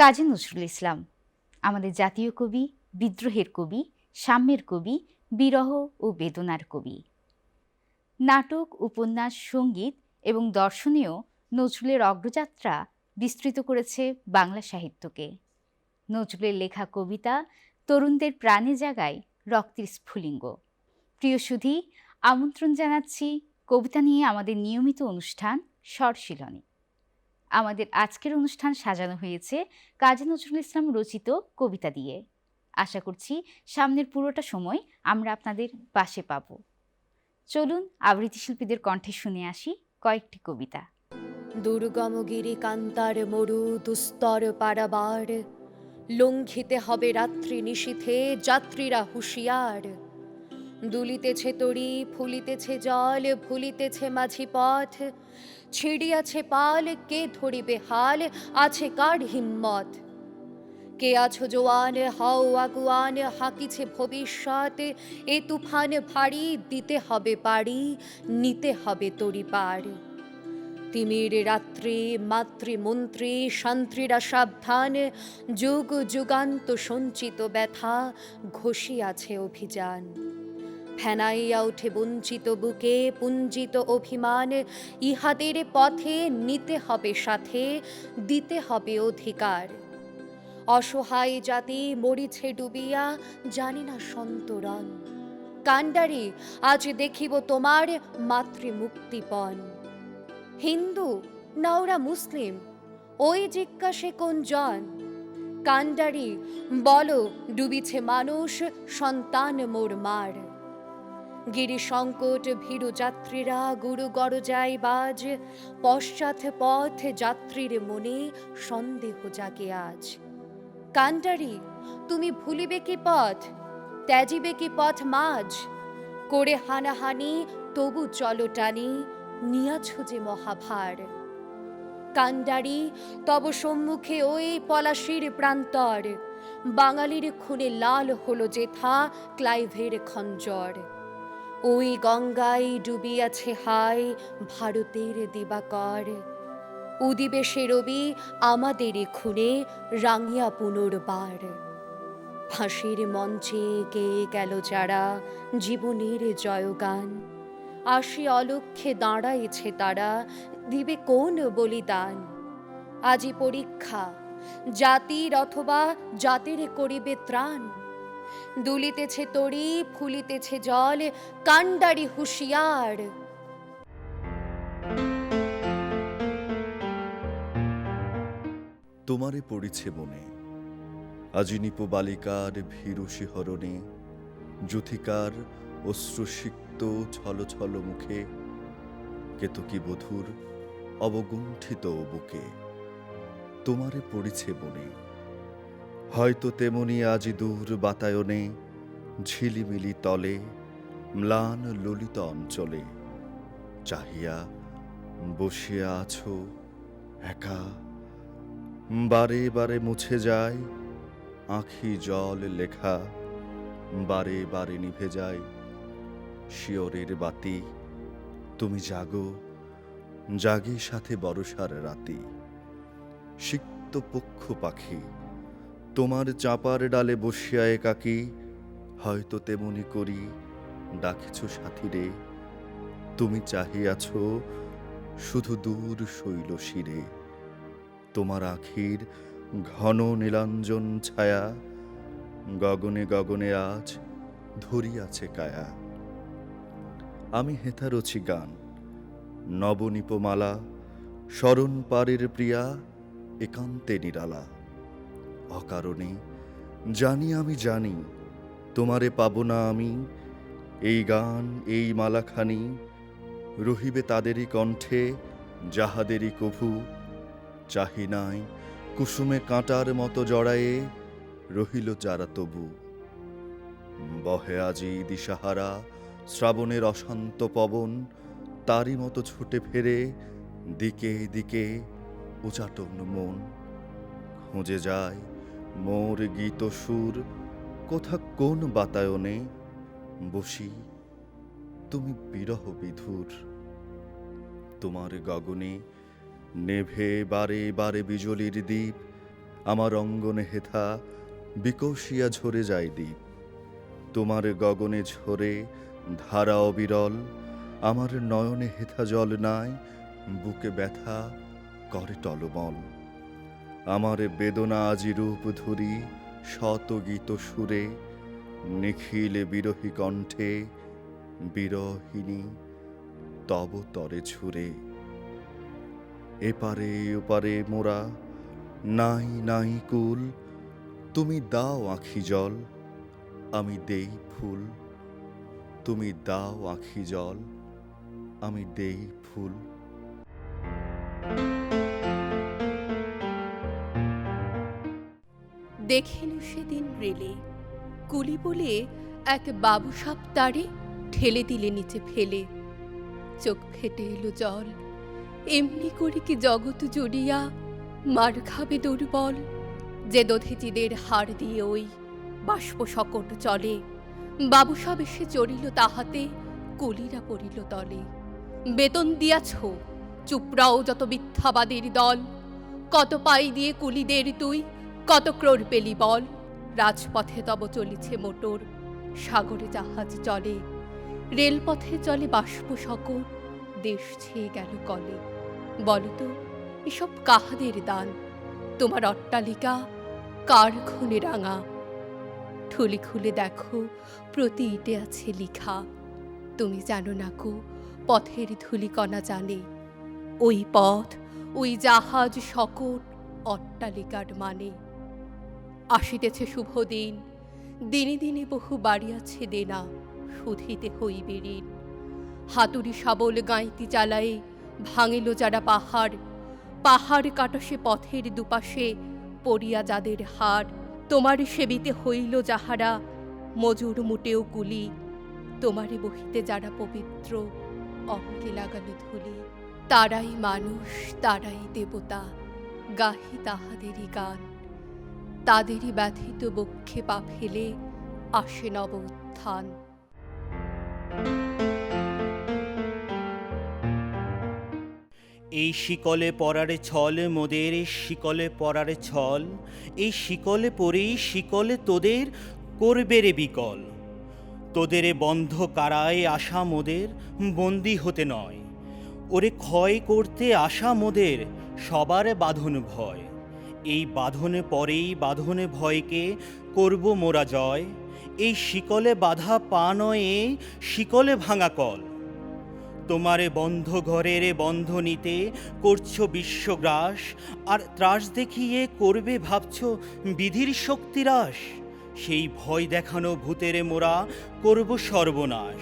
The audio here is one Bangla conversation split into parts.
কাজী নজরুল ইসলাম, আমাদের জাতীয় কবি, বিদ্রোহের কবি, সাম্যের কবি, বিরহ ও বেদনার কবি। নাটক, উপন্যাস, সংগীত এবং দর্শনেও নজরুলের অগ্রযাত্রা বিস্তৃত করেছে বাংলা সাহিত্যকে। নজরুলের লেখা কবিতা তরুণদের প্রাণে জাগায় রক্তের স্ফুলিঙ্গ। প্রিয় সুধী, আমন্ত্রণ জানাচ্ছি কবিতা নিয়ে আমাদের নিয়মিত অনুষ্ঠান স্বরশীলনী। আমাদের আজকের অনুষ্ঠান সাজানো হয়েছে কাজী নজরুল ইসলাম রচিত কবিতা দিয়ে। আশা করছি সামনের পুরোটা সময় আমরা আপনাদের পাশে পাব। চলুন আবৃত্তি শিল্পীদের কণ্ঠে শুনে আসি কয়েকটি কবিতা। দুর্গম গিরি কান্তার মরু দুস্তর পারাবার, লঙ্ঘিতে হবে রাত্রি নিশীথে যাত্রীরা হুঁশিয়ার। দুলিতেছে তরি, ফুলিতেছে জল, ভুলিতেছে মাঝি পথ। ছিড়িয়াছে পাল, কে ধরিবে হাল, আছে কার হিম্মত? কে আছো জোয়ান, হাও আগুয়ান, হাকিছে ভবিষ্যৎ। এ তুফান ভারী, দিতে হবে পারি, নিতে হবে তরি পার। তিমির রাত্রি, মাতৃমন্ত্রী শান্ত্রীরা সাবধান। যুগ যুগান্ত সঞ্চিত ব্যথা, ঘষিয়াছে অভিযান। ফেনাইয়া উঠে বঞ্চিত বুকে পুঞ্জিত অভিমান, ইহাদের পথে নিতে হবে সাথে, দিতে হবে অধিকার। অসহায় জাতি মরিছে ডুবিয়া, জানি না সন্তরণ। কাণ্ডারি, আজ দেখিব তোমার মাতৃমুক্তিপণ। হিন্দু, না ওরা মুসলিম, ওই জিজ্ঞাসে কোন জন? কাণ্ডারি, বলো, ডুবিছে মানুষ, সন্তান মোর মার। গিরি সংকট ভীরু যাত্রীরা গুরু গরজাই বাজ, পশ্চাৎ পথ যাত্রীর মনে সন্দেহ জাগে আজ। কাণ্ডারি তুমি ভুলিবে কি পথ? ত্যাজিবে কি পথ মাঝ? করে হানাহানি, তবু চলো টানি, নিয়াছ যে মহাভার। কান্ডারি, তব সম্মুখে ওই পলাশির প্রান্তর। বাঙালির খুনে লাল হলো যেথা ক্লাইভের খঞ্জর। ওই গঙ্গায় ডুবিয়াছে হায় ভারতের দিবাকর। উদিবে সে রবি আমাদের খুনে রাঙিয়া পুনর্বার। ফাঁসির মঞ্চে গেয়ে গেল যারা জীবনের জয়গান? আসি অলক্ষে দাঁড়াইছে তারা, দিবে কোন বলিদান? আজি পরীক্ষা, জাতির অথবা জাতির করিবে ত্রাণ? দুলিতেছে তরি, ফুলিতেছে জল, কাণ্ডারি হুঁশিয়ার। তোমারে পড়িছে মনে, আজিনিপ বালিকার ভীরু শিহরণে, যুথিকার অশ্রুসিক্ত ছল ছল মুখে, কেতকী বধুর অবগুণ্ঠিত বুকে। তোমারে পড়িছে মনে হয়তো তেমনি আজি দূর বাতায়নে, ঝিলিমিলি তলে, ম্লান ললিত অঞ্চলে চাহিয়া বসিয়া আছো একা। বারে বারে মুছে যায় আঁখি জল লেখা, বারে বারে নিভে যায় শিয়রের বাতি। তুমি জাগো, জাগে সাথে বরসার রাতি। সিক্ত পক্ষ পাখি তোমার চাপার ডালে বসিয়া একাকি, হয়তো তেমনি করি ডাকিছ সাথীরে। তুমি চাহিয়াছ শুধু দূর শৈল শিরে। তোমার আখির ঘন নীলাঞ্জন ছায়া, গগনে গগনে আজ ধরিয়াছে কায়া। আমি হেথা রচি গান, নবনীপমালা স্মরণ পারের প্রিয়া, একান্তে নিরালা। অকারণে। জানি আমি জানি, তোমারে পাব না আমি। এই গান, এই মালাখানি রহিবে তাদেরই কণ্ঠে, যাহাদেরই কভু। চাহি নাই কুসুমে কাঁটার মতো জড়ায়ে রহিল যারা তবু। বহে আজি দিশাহারা শ্রাবণের অশান্ত পবন, তারই মতো ছুটে ফেরে দিকে দিকে উচাটন মন। খুঁজে যায় মোর গীত সুর, কোথা কোন বাতায়নে? বসি, তুমি বিরহ বিধুর। তোমার গগনে নেভে বারে বারে বিজলির দ্বীপ, আমার অঙ্গনে হেথা বিকশিয়া ঝরে যায় দ্বীপ। তোমার গগনে ঝরে ধারা অবিরল, আমার নয়নে হেথা জল নাই, বুকে ব্যথা করে টলমল। আমার বেদনা আজি রূপ ধরি শত গীত সুরে, নিখিলে বিরহী কণ্ঠে, বিরহিণী, তব তরে ছুরে এপারে ওপারে মোরা, নাই নাই কুল, তুমি দাও আখি জল, আমি দেই ফুল, তুমি দাও আখি জল, আমি দেই ফুল। দেখিল সেদিন রেলে। কুলি বলে, এক বাবু সাপ তারে ঠেলে দিলে নিচে ফেলে। চোখ ফেটে এলো জল। এমনি করে কি জগৎ জড়িয়া মার খাবে দুর্বল? যে দধিচিদের হাড় দিয়ে ওই বাষ্প সকট চলে। বাবু সব এসে চড়িল তাহাতে, কুলিরা পড়িল তলে। বেতন দিয়াছ, চুপড়াও যত মিথ্যাবাদীর দল। কত পাই দিয়ে কুলিদের তুই কত ক্রোর পেলি বল? রাজপথে তব চলিছে মোটর, সাগরে জাহাজ চলে, রেলপথে চলে বাষ্প সকর দেশ ছেয়ে গেল কলে। বলতো, এসব কাহাদের দান? তোমার অট্টালিকা কার খুনে রাঙা? ঠুলি খুলে দেখো প্রতি ইটে আছে লিখা। তুমি জানো না কো, পথের ধুলিকণা জানে। ওই পথ, ওই জাহাজ সকট অট্টালিকার মানে। আসিতেছে শুভ দিন। দিনে দিনে বহু বাড়িয়াছে দেনা শুধিতে হইবে ঋণ। হাতুড়ি শাবল গাঁইতি চালায়ে ভাঙিল যারা পাহাড়। পাহাড় কাটসে পথের দুপাশে পড়িয়া যাদের হাড়। তোমার সেবিতে হইল যাহারা, মজুর মুটেও কুলি। তোমারে বহিতে যারা পবিত্র অঙ্কে লাগানো ধুলি। তারাই মানুষ, তারাই দেবতা, গাহি তাহাদেরই গান। তাদেরই ব্যথিত বক্ষে পা ফেলে আসে নব উত্থান। এই শিকলে পরারে ছল মোদের, এই শিকলে পরারে ছল, এই শিকলে পরেই শিকলে তোদের করবে রে বিকল। তোদের বন্ধ কারায় আসা মোদের, বন্দি হতে নয়। ওরে ক্ষয় করতে আসা মোদের, সবার বাঁধন ভয়। এই বাঁধনে পরেই, বাঁধনে ভয়কে করব মোরা জয়। এই শিকলে বাধা পা নয়ে শিকলে ভাঙা কল। তোমারে বন্ধ ঘরের বন্ধ নিতে করছ বিশ্বগ্রাস, আর ত্রাস দেখিয়ে করবে ভাবছ বিধির শক্তিরাস সেই ভয় দেখানো ভূতের মোরা করব সর্বনাশ।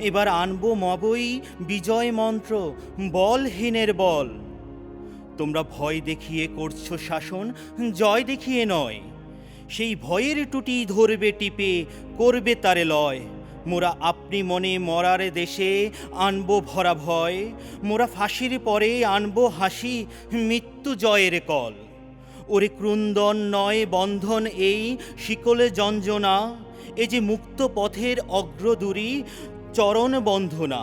এবার আনব মবই বিজয় মন্ত্র, বলহীনের বল। তোমরা ভয় দেখিয়ে করছ শাসন, জয় দেখিয়ে নয়। সেই ভয়ের টুটি ধরবে টিপে, করবে তারে লয়। মোরা আপনি মনে মরার দেশে আনব ভরা ভয়, মোরা ফাঁসির পরে আনব হাসি, মৃত্যু জয়ের কল। ওরে ক্রুন্দন নয় বন্ধন এই শিকলে জঞ্জনা এ যে মুক্ত পথের অগ্রদূরী, চরণ বন্ধনা।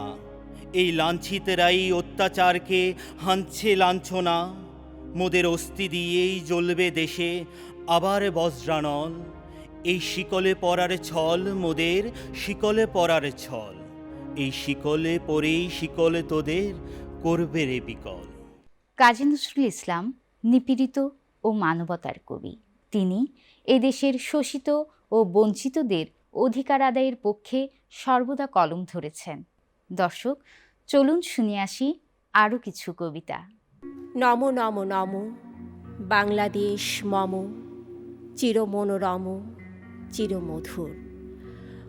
এই লাঞ্ছিতেরাই অত্যাচারকে হানছে লাঞ্ছনা। মোদের অস্থি দিয়েই জ্বলবে দেশে আবার বজ্রানল। এই শিকলে পরার ছল মোদের, শিকলে পরার ছল। এই শিকলে পরেই শিকলে তোদের করবে রে বিকল। কাজী নজরুল ইসলাম, নিপীড়িত ও মানবতার কবি। তিনি এদেশের শোষিত ও বঞ্চিতদের অধিকার আদায়ের পক্ষে সর্বদা কলম ধরেছেন। দর্শক চলুন শুনে আসি আরও কিছু কবিতা। নম নম নম, বাংলাদেশ মম, চিরমনোরম, চিরমধুর।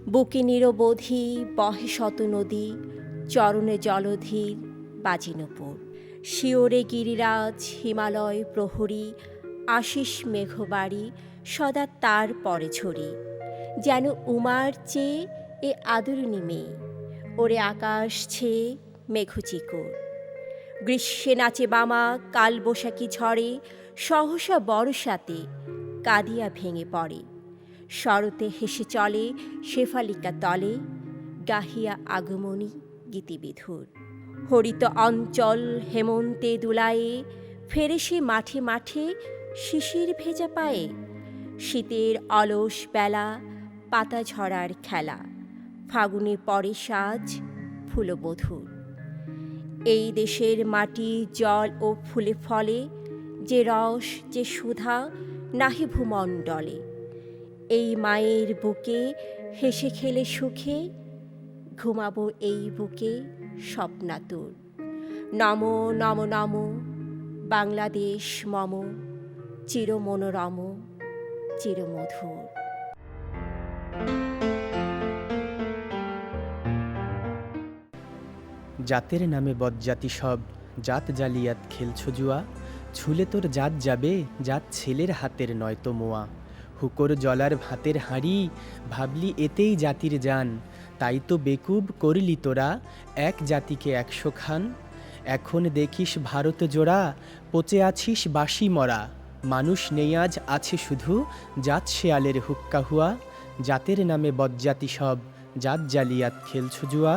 বুকে নিরবধি বহে শত নদী, চরণে জলধীর বাজিনপুর। শিওরে গিরিরাজ, হিমালয় প্রহরী, আশিস মেঘবাড়ি, সদা তার পরে ঝরি। যেন উমার চেয়ে এ আদরণী মেয়ে। ওরে আকাশ ছেয়ে মেঘচিকর গ্রীষ্মে নাচে বামা কাল বৈশাখী ঝড়ে, সহসা বর্ষাতে কাদিয়া ভেঙে পড়ে। শরতে হেসে চলে শেফালিকা তলে, গাহিয়া আগমনী গীতিবিধুর। হরিত অঞ্চল হেমন্তে দুলায়ে, ফেরে সে মাঠে মাঠে শিশির ভেজা পায়ে। শীতের অলস বেলা, পাতা ঝরার খেলা। ফাগুনে পরে সাজ ফুলবধূর। এই দেশের মাটি, জল ও ফুলে ফলে, যে রস, যে সুধা, নাহি ভূমণ্ডলে এই মায়ের বুকে হেসে খেলে সুখে, ঘুমাবো এই বুকে স্বপ্নাতুর। নম নম নম, বাংলাদেশ মম চির মনোরম চিরমধুর। জাতের নামে বজ্জাতি সব। জাত জালিয়াত খেলছো জুয়া। ছুলে তোর জাত যাবে, জাত ছেলের হাতের নয়তো মোয়া। হুকোর জলার ভাতের হাঁড়ি, ভাবলি এতেই জাতির যান তাই তো বেকুব করলি তোরা, এক জাতিকে একশো খান। এখন দেখিস ভারত জোড়া, পচে আছিস বাসি মরা। মানুষ নেই আজ, আছে শুধু জাত শেয়ালের হুক্কা হুয়া। জাতের নামে বজ্জাতি সব, জাত জালিয়াত খেলছো জুয়া।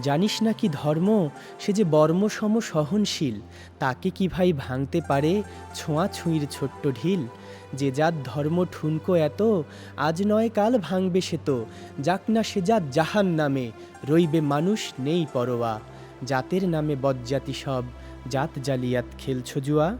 জানিস না কি ধর্ম? সে যে বর্মসম সহনশীল, তাকে কি ভাই ভাঙতে পারে ছোঁয়া ছুঁইর ছোট্ট ঢিল? যে যার ধর্ম ঠুনকো এত, আজ নয় কাল ভাঙবে সে তো। যাক না সে জাত জাহান নামে, রইবে মানুষ নেই পরোয়া। জাতের নামে বজ্জাতি সব, জাত জালিয়াত খেলছো জুয়া?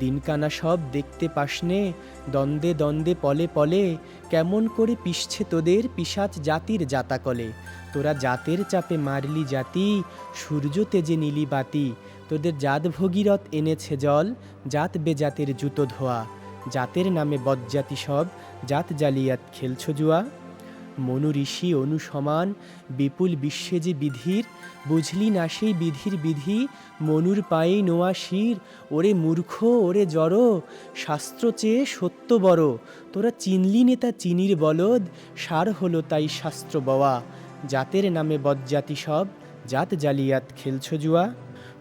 দিনকানা সব দেখতে পাসনে, দ্বন্দ্বে দ্বন্দ্বে পলে পলে, কেমন করে পিসছে তোদের পিসাচ জাতির জাতাকলে। তোরা জাতের চাপে মারলি জাতি সূর্য তেজে নীলি বাতি। তোদের জাত ভগীরথ এনেছে জল, জাত বেজাতের জুতো ধোয়া। জাতের নামে বজ্জাতি সব, জাত জালিয়াত খেলছো জুয়া। মনু ঋষি অনুসমান, বিপুল বিশ্বে যে বিধির, বুঝলি না সেই বিধির বিধি, মনুর পায়ে নোয়া শির, ওরে মূর্খ, ওরে জড়, শাস্ত্র চেয়ে সত্য বড়, তোরা চিনলি নেতা চিনির বলদ, সার হলো তাই শাস্ত্র বওয়া, জাতের নামে বজ্জাতি সব, জাত জালিয়াত খেলছ জুয়া।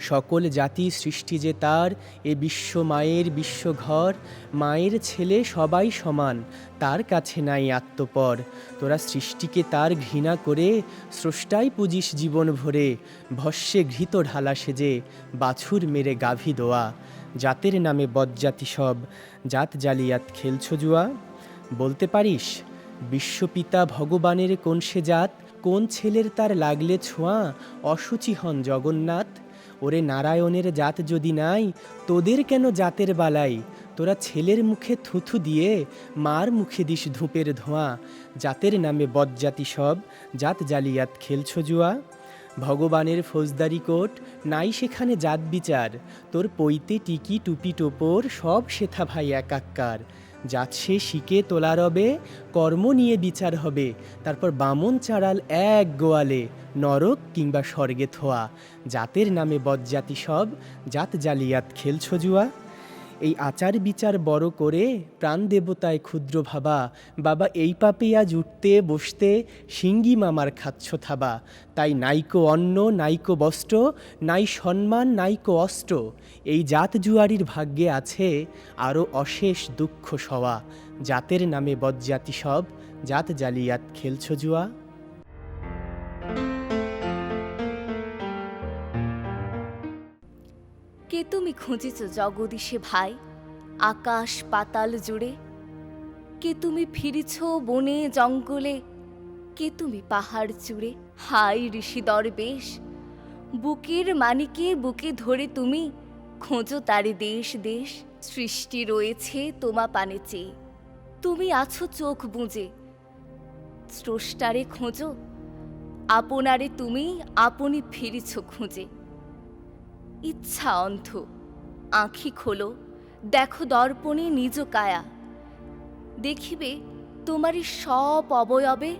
সকল জাতি সৃষ্টি যে তার, এ বিশ্ব মায়ের বিশ্বঘর, মায়ের ছেলে সবাই সমান, তার কাছে নাই আত্মপর। তোরা সৃষ্টিকে তার ঘৃণা করে, স্রষ্টাই পুজিস জীবন ভরে, ভস্যে ঘৃত ঢালা সেজে, বাছুর মেরে গাভী দোয়া। জাতের নামে বজ্জাতি সব, জাত জালিয়াত খেলছ জুয়া? বলতে পারিস, বিশ্বপিতা ভগবানের কোন সে জাত, কোন ছেলের তার লাগলে ছোঁয়া অসুচি হন জগন্নাথ ওরে নারায়ণের জাত যদি নাই, তোদের কেন জাতের বালাই? তোরা ছেলের মুখে থুথু দিয়ে মার মুখে দিস ধূপের ধোঁয়া। জাতের নামে বজ্জাতি সব, জাত জালিয়াত খেলছ জুয়া। ভগবানের ফৌজদারি কোট, নাই সেখানে জাত বিচার। তোর পৈতে টিকি টুপি টোপর, সব সেথা ভাই একাক্কার সে শিকে তোলার হবে কর্ম নিয়ে বিচার হবে। তারপর বামন চাড়াল এক গোয়ালে, নরক কিংবা স্বর্গে থোয়া। জাতের নামে বদজাতি সব, জাত জালিয়াত খেলছ জুয়া। এই আচার বিচার বড় করে প্রাণ দেবতায় ক্ষুদ্র ভাবা। বাবা, এই পাপে আজ উঠতে, বসতে, সিঙ্গি মামার খাচ্ছ থাবা। তাই নাইকো অন্ন নাইকো বস্ত্র, নাই সম্মান নাইকো অস্ত্র। এই জাত জুয়ারির ভাগ্যে আছে আরও অশেষ দুঃখ সওয়া। জাতের নামে বজ্জাতি সব, জাত জালিয়াত খেলছ জুয়া। তুমি খুঁজেছ জগদীশে ভাই? আকাশ পাতাল জুড়ে। কে তুমি ফিরেছ বনে জঙ্গলে? কে তুমি পাহাড় চূড়ে? হাই ঋষি দরবেশ, বুকের মানিকে বুকে ধরে তুমি খোঁজো তারে দেশ দেশ, সৃষ্টি রয়েছে তোমা পানে চেয়ে। তুমি আছো চোখ বুঁজে। স্রষ্টারে খোঁজো, আপনারে তুমি, আপনি ফিরেছ খুঁজে। ইচ্ছা অন্ধ। আঁখি খোলো, দেখো দর্পণে নিজ কায়া। দেখিবে তোমারই সব অবয়বে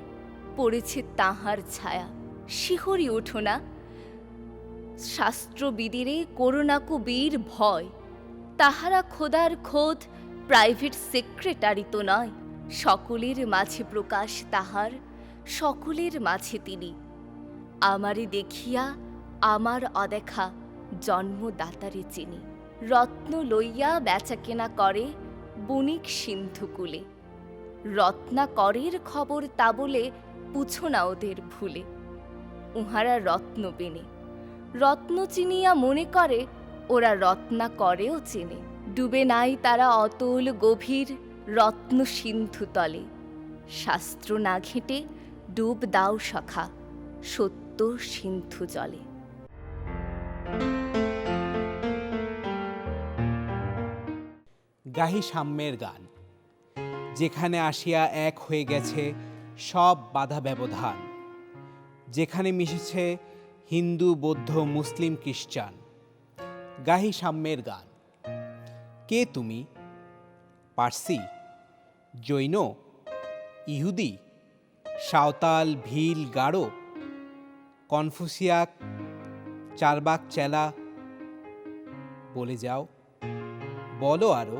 পড়েছে তাহার ছায়া। শিহরি ওঠো না। শাস্ত্রবিদিরে করুণাকু বীর ভয়। তাহারা খোদার খোদ প্রাইভেট সেক্রেটারি তো নয়। সকলের মাঝে প্রকাশ তাহার, সকলের মাঝে তিনি। আমারে দেখিয়া আমার অদেখা জন্মদাতারে চিনি। রত্ন লইয়া বেচাকেনা করে বণিক সিন্ধুকুলে রত্নাকরের খবর তা বলে পুছো না ওদের ভুলে। উহারা রত্ন বেনে। রত্ন চিনিয়া মনে করে, ওরা রত্না করেও চেনে। ডুবে নাই তারা অতল গভীর রত্ন সিন্ধু তলে। শাস্ত্র না ঘেঁটে ডুব দাও সখা, সত্য সিন্ধু জলে। গাহি সাম্যের গান, যেখানে আসিয়া এক হয়ে গেছে সব বাধা ব্যবধান, যেখানে মিশেছে হিন্দু, বৌদ্ধ, মুসলিম, খ্রিস্টান। গাহি সাম্যের গান, কে তুমি? পার্সি, জৈন, ইহুদি, সাঁওতাল, ভিল গাঢ় কনফুসিয়াক, চারবাক, চেলা, বলে যাও, বলো আরও।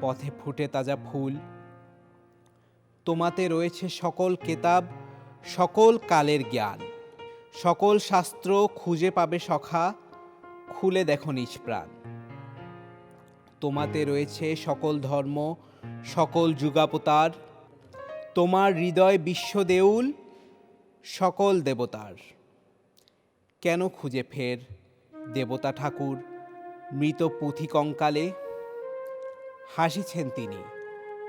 পথে ফুটে তাজা ফুল। তোমাতে রয়েছে সকল কেতাব, সকল কালের জ্ঞান। সকল শাস্ত্র খুঁজে পাবে সখা, খুলে দেখো নিজ প্রাণ। তোমাতে রয়েছে সকল ধর্ম, সকল যুগাপতার তোমার হৃদয় বিশ্বদেউল সকল দেবতার। কেন খুঁজে ফের দেবতা ঠাকুর, মৃত পুঁথি কঙ্কালে? হাসিছেন তিনি।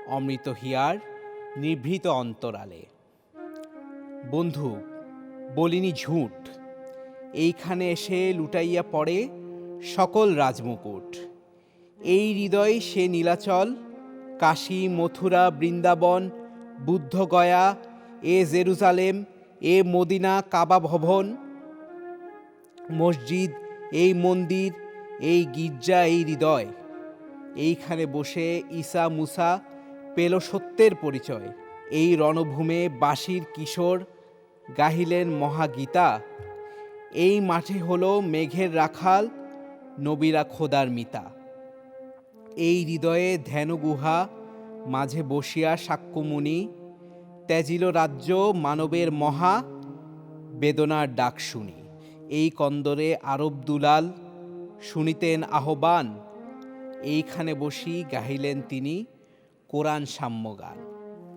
অমৃত হিয়ার, নিভৃত অন্তরালে। বন্ধু, বলিনি ঝুট। এইখানে এসে লুটাইয়া পড়ে সকল রাজমুকুট। এই হৃদয়ে সে নীলাচল, কাশী, মথুরা, বৃন্দাবন বুদ্ধগয়া এ জেরুজালেম, এ মদিনা, কাবা ভবন, মসজিদ, এই মন্দির, এই গির্জা, এই হৃদয়। এইখানে বসে ঈসা মুসা পেল সত্যের পরিচয়। এই রণভূমে বাঁশির কিশোর গাহিলেন মহাগীতা। এই মাঠে হলো মেঘের রাখাল, নবীরা খোদার মিতা। এই হৃদয়ে ধ্যান গুহা, মাঝে বসিয়া সাক্ষ্যমুনি ত্যাজিল রাজ্য মানবের মহা, বেদনার ডাক শুনি। এই কন্দরে আরব দুলাল শুনিতেন আহ্বান এইখানে বসি গাহিলেন তিনি কোরআন সাম্য গান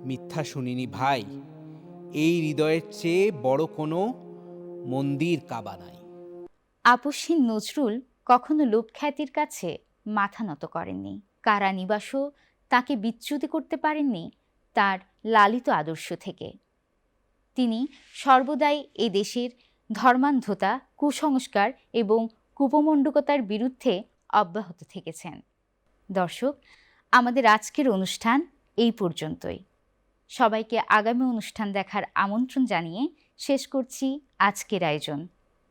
মিথ্যা শুনিনি ভাই, এই হৃদয়ের চেয়ে বড় কোনো মন্দির কাবা নাই। আপসহীন নজরুল কখনো লোকখ্যাতির কাছে মাথা নত করেননি। কারা নিবাসও তাকে বিচ্যুতি করতে পারেননি তার লালিত আদর্শ থেকে। তিনি সর্বদাই এ দেশের ধর্মান্ধতা, কুসংস্কার এবং কুপমণ্ডকতার বিরুদ্ধে অব্যাহত থেকেছেন। দর্শক, আমাদের আজকের অনুষ্ঠান এই পর্যন্তই। সবাইকে আগামী অনুষ্ঠান দেখার আমন্ত্রণ জানিয়ে শেষ করছি আজকের আয়োজন।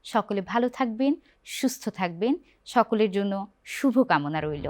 সকলে ভালো থাকবেন, সুস্থ থাকবেন, সকলের জন্য শুভকামনা রইল।